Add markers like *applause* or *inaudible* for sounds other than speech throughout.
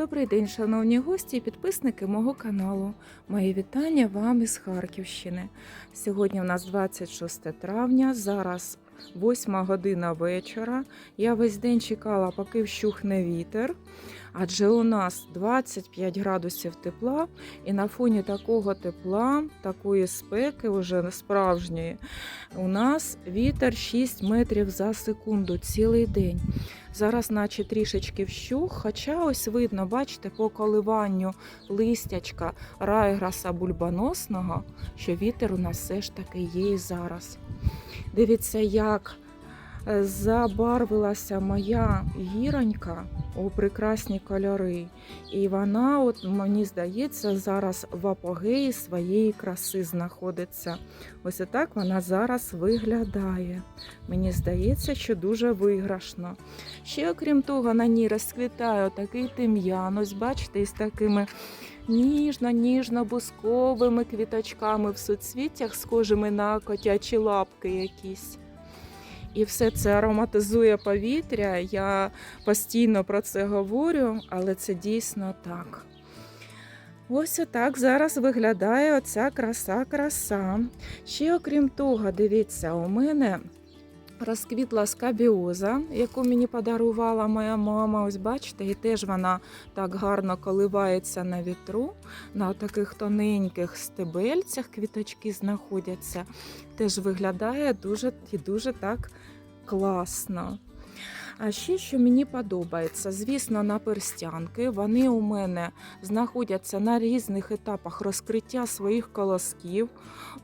Добрий день, шановні гості і підписники мого каналу. Мої вітання вам із Харківщини. Сьогодні у нас 26 травня, зараз 8 година вечора. Я весь день чекала, поки вщухне вітер, адже у нас 25 градусів тепла, і на фоні такого тепла, такої спеки, вже справжньої, у нас вітер 6 метрів за секунду цілий день. Зараз, наче трішечки вщух, хоча ось видно, бачите, по коливанню листячка райграса бульбоносного, що вітер у нас все ж таки є і зараз. Дивіться, як забарвилася моя гіронька у прекрасні кольори. І вона, от мені здається, зараз в апогеї своєї краси знаходиться. Ось отак вона зараз виглядає. Мені здається, що дуже виграшно. Ще окрім того, на ній розквітає такий тим'ян. Ось бачите, із такими ніжно-ніжно-бусковими квіточками в суцвіттях, схожими на котячі лапки якісь. І все це ароматизує повітря. Я постійно про це говорю, але це дійсно так. Ось отак зараз виглядає оця краса-краса. Ще окрім того, дивіться, у мене розквітла скабіоза, яку мені подарувала моя мама. Ось бачите, і теж вона так гарно коливається на вітру. На таких тоненьких стебельцях квіточки знаходяться. Теж виглядає дуже і дуже так класно. А ще що мені подобається, звісно, наперстянки. Вони у мене знаходяться на різних етапах розкриття своїх колосків.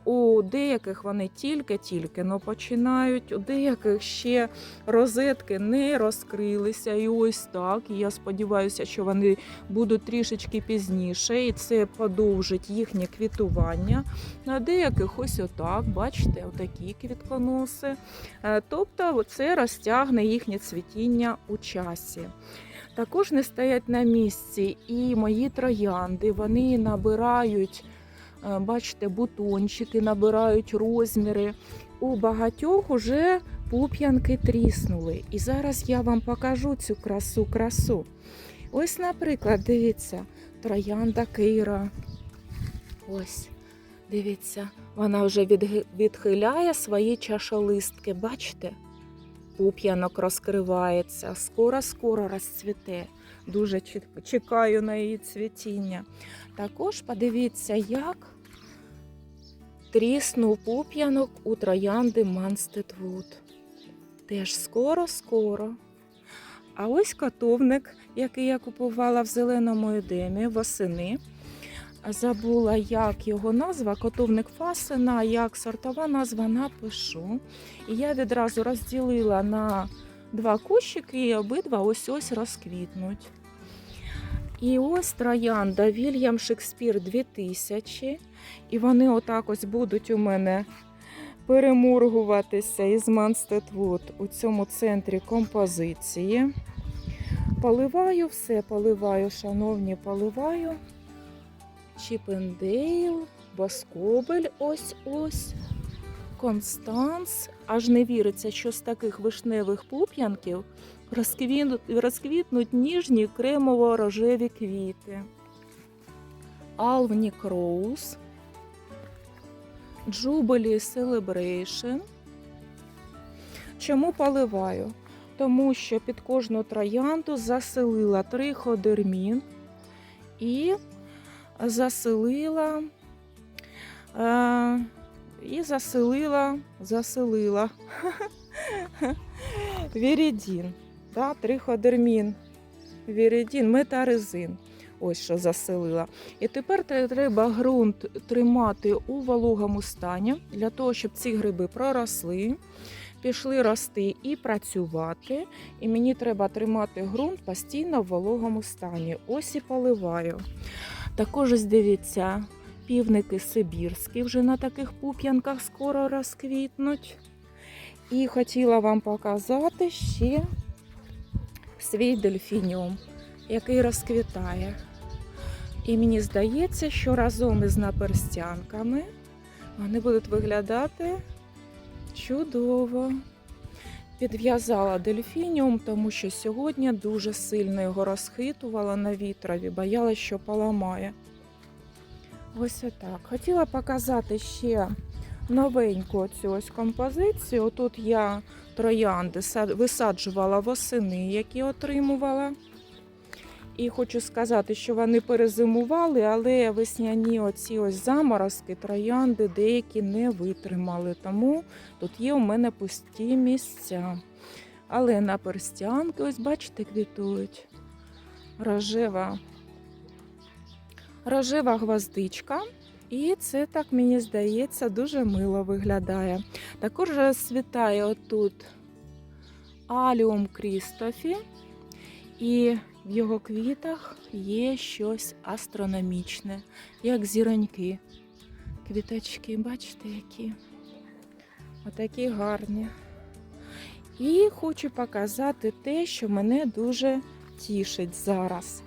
У деяких вони тільки-тільки но починають, у деяких ще розетки не розкрилися. І ось так. І я сподіваюся, що вони будуть трішечки пізніше, і це подовжить їхнє квітування. На деяких ось отак, бачите, отакі квітконоси. Е, Тобто це розтягне їхнє цвітіння у часі. Також не стоять на місці і мої троянди, вони набирають, е, бачите, бутончики, набирають розміри. У багатьох уже пуп'янки тріснули. І зараз я вам покажу цю красу-красу. Ось, наприклад, дивіться, троянда Кира. Ось, дивіться, вона вже відхиляє свої чашолистки. Бачите? Пуп'янок розкривається, скоро-скоро розцвіте. Дуже чекаю на її цвітіння. Також подивіться, як тріснув пуп'янок у троянди Манстедвуд. Теж скоро-скоро. А ось котовник, який я купувала в зеленому едемі восени. Забула, як його назва, котовник фасена, як сортова назва напишу. І я відразу розділила на два кущики, і обидва ось ось розквітнуть. І ось троянда Вільям Шекспір 2000. І вони отак ось будуть у мене перемургуватися із Манстедвуд у цьому центрі композиції. Поливаю все, поливаю, шановні, поливаю. Чіпендейл, Боскобель ось ось. Констанс. Аж не віриться, що з таких вишневих пуп'янків розквітнуть ніжні кремово-рожеві квіти. Алвні Кроуз. Джубелі Селебрейшн. Чому поливаю? Тому що під кожну троянду заселила триходермін і заселила е, і заселила, заселила *laughs* вірідін, да, триходермін, вірідін, метарезин. Ось що заселила. І тепер треба ґрунт тримати у вологому стані для того, щоб ці гриби проросли, пішли рости і працювати. І мені треба тримати ґрунт постійно в вологому стані. Ось і поливаю. Також ось дивіться, півники сибірські вже на таких пуп'янках скоро розквітнуть. І хотіла вам показати ще свій дельфініум, який розквітає. І мені здається, що разом із наперстянками вони будуть виглядати чудово. Підв'язала дельфініум, тому що сьогодні дуже сильно його розхитувала на вітрові, боялась, що поламає. Ось отак. Хотіла показати ще новеньку цю ось композицію. Тут я троянди висаджувала восени, які отримувала. І хочу сказати, що вони перезимували, але весняні оці ось заморозки, троянди деякі не витримали. Тому тут є у мене пусті місця. Але на перстянки, ось бачите, квітують. Рожева, рожева гвоздичка. І це так мені здається дуже мило виглядає. Також світає отут Аліум Крістофі, і в його квітах є щось астрономічне, як зіроньки. Квіточки, бачите, які? Отакі гарні. І хочу показати те, що мене дуже тішить зараз.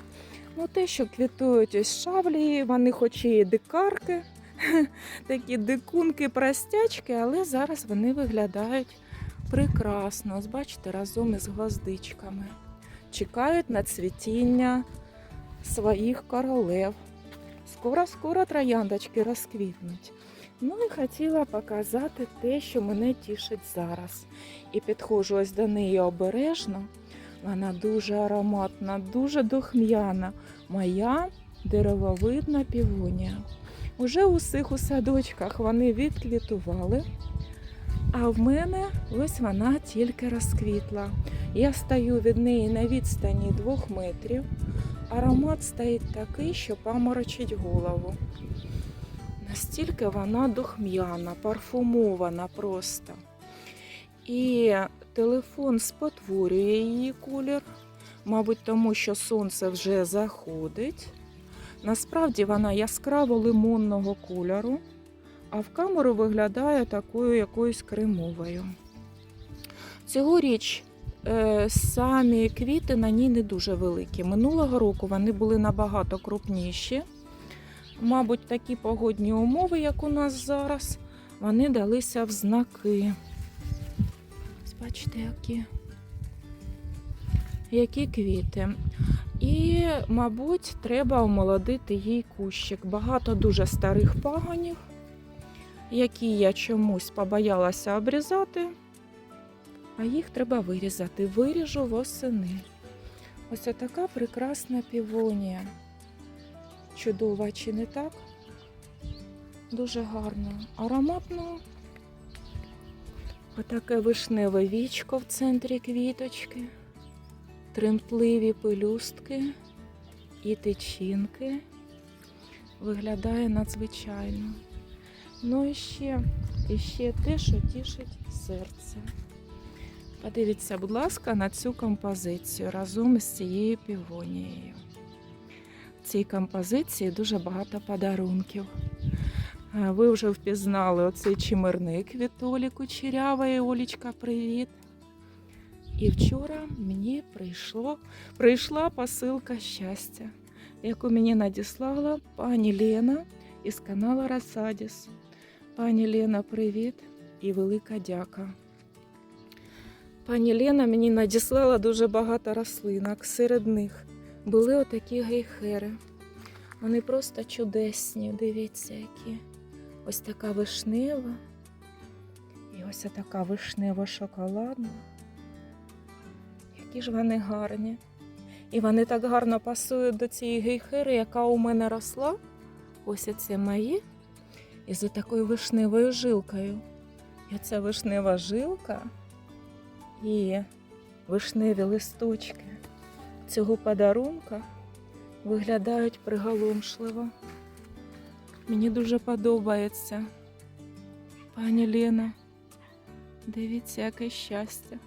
Ну, те, що квітують ось шавлі, вони хоч і дикарки, *laughs* такі дикунки, простячки, але зараз вони виглядають прекрасно. Бачите, разом із гвоздичками. Чекають на цвітіння своїх королев. Скоро-скоро трояндочки розквітнуть. Ну і хотіла показати те, що мене тішить зараз. І підходжу ось до неї обережно. Вона дуже ароматна, дуже духм'яна. Моя деревовидна півонія. Уже у всіх у садочках вони відквітували, а в мене ось вона тільки розквітла. Я стою від неї на відстані двох метрів. Аромат стоїть такий, що паморочить голову. Настільки вона духм'яна, парфумована просто. І телефон спотворює її колір, мабуть, тому що сонце вже заходить. Насправді вона яскраво лимонного кольору, а в камеру виглядає такою якоюсь кремовою. Цьогоріч е, самі квіти на ній не дуже великі. Минулого року вони були набагато крупніші. Мабуть, такі погодні умови, як у нас зараз, вони далися в знаки. Бачите, які, які квіти. І, мабуть, треба омолодити їй кущик. Багато дуже старих пагонів, які я чомусь побоялася обрізати, а їх треба вирізати. Виріжу восени. Ось така прекрасна півонія. Чудова, чи не так? Дуже гарно. Ароматно. Отаке вишневе вічко в центрі квіточки, тремтливі пелюстки і тичинки. Виглядає надзвичайно. Ну і ще, і ще те, що тішить серце. Подивіться, будь ласка, на цю композицію разом із цією півонією. В цій композиції дуже багато подарунків. Е, Ви вже впізнали оцей чимирник від Олі Кучерявої. Олічка, привіт. І вчора мені прийшло, прийшла посилка щастя, яку мені надіслала пані Лена із каналу Расадіс. Пані Лена, привіт і велика дяка. Пані Лена мені надіслала дуже багато рослинок. Серед них були отакі гейхери. Вони просто чудесні, дивіться, які. Ось така вишнева. І ось така вишнева шоколадна. Які ж вони гарні. І вони так гарно пасують до цієї гейхери, яка у мене росла. Ось це мої. І за такою вишневою жилкою. І ця вишнева жилка і вишневі листочки цього подарунка виглядають приголомшливо. Мені дуже подобається. Пані Лена, дивіться, яке щастя.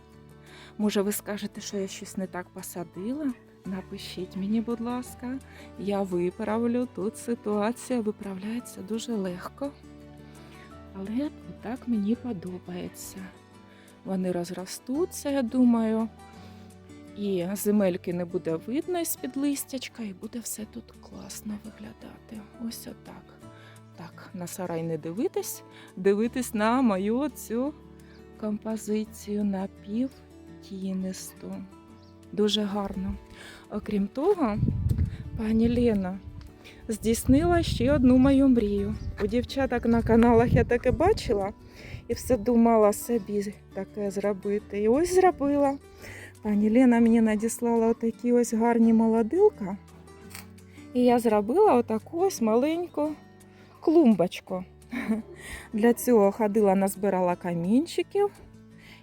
Може, ви скажете, що я щось не так посадила? Напишіть мені, будь ласка, я виправлю. Тут ситуація виправляється дуже легко. Але так мені подобається. Вони розростуться, я думаю. І земельки не буде видно з-під листячка, і буде все тут класно виглядати. Ось отак. Так, на сарай не дивитись, дивитись на мою цю композицію напівтінисту. Дуже гарно. Окрім того, пані Лена здійснила ще одну мою мрію. У дівчаток на каналах я таке бачила і все думала собі таке зробити. І ось зробила. Пані Лена мені надіслала отакі ось гарні молодилка. І я зробила отаку ось маленьку клумбочку. Для цього ходила, назбирала камінчиків.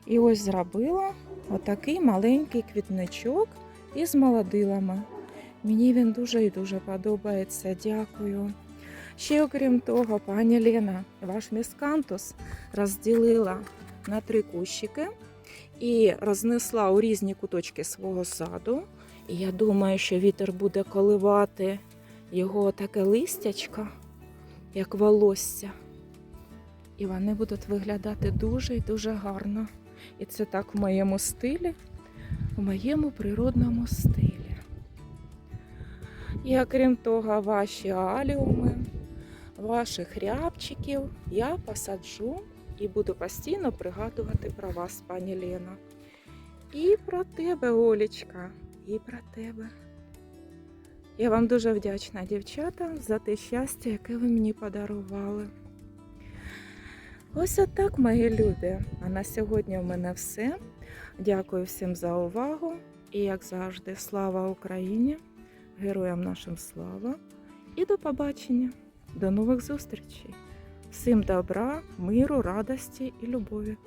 І ось зробила отакий маленький квітничок із молодилами. Мені він дуже і дуже подобається. Дякую. Ще окрім того, пані Лена, ваш міскантус розділила на три кущики і рознесла у різні куточки свого саду. І я думаю, що вітер буде коливати його таке листячко, як волосся. І вони будуть виглядати дуже і дуже гарно. І це так в моєму стилі, в моєму природному стилі. І окрім того, ваші аліуми, ваших рябчиків я посаджу і буду постійно пригадувати про вас, пані Лена. І про тебе, Олечка, і про тебе. Я вам дуже вдячна, дівчата, за те щастя, яке ви мені подарували. Ось отак, мої любі. А на сьогодні в мене все. Дякую всім за увагу. І, як завжди, слава Україні! Героям нашим слава! І до побачення! До нових зустрічей! Всім добра, миру, радості і любові!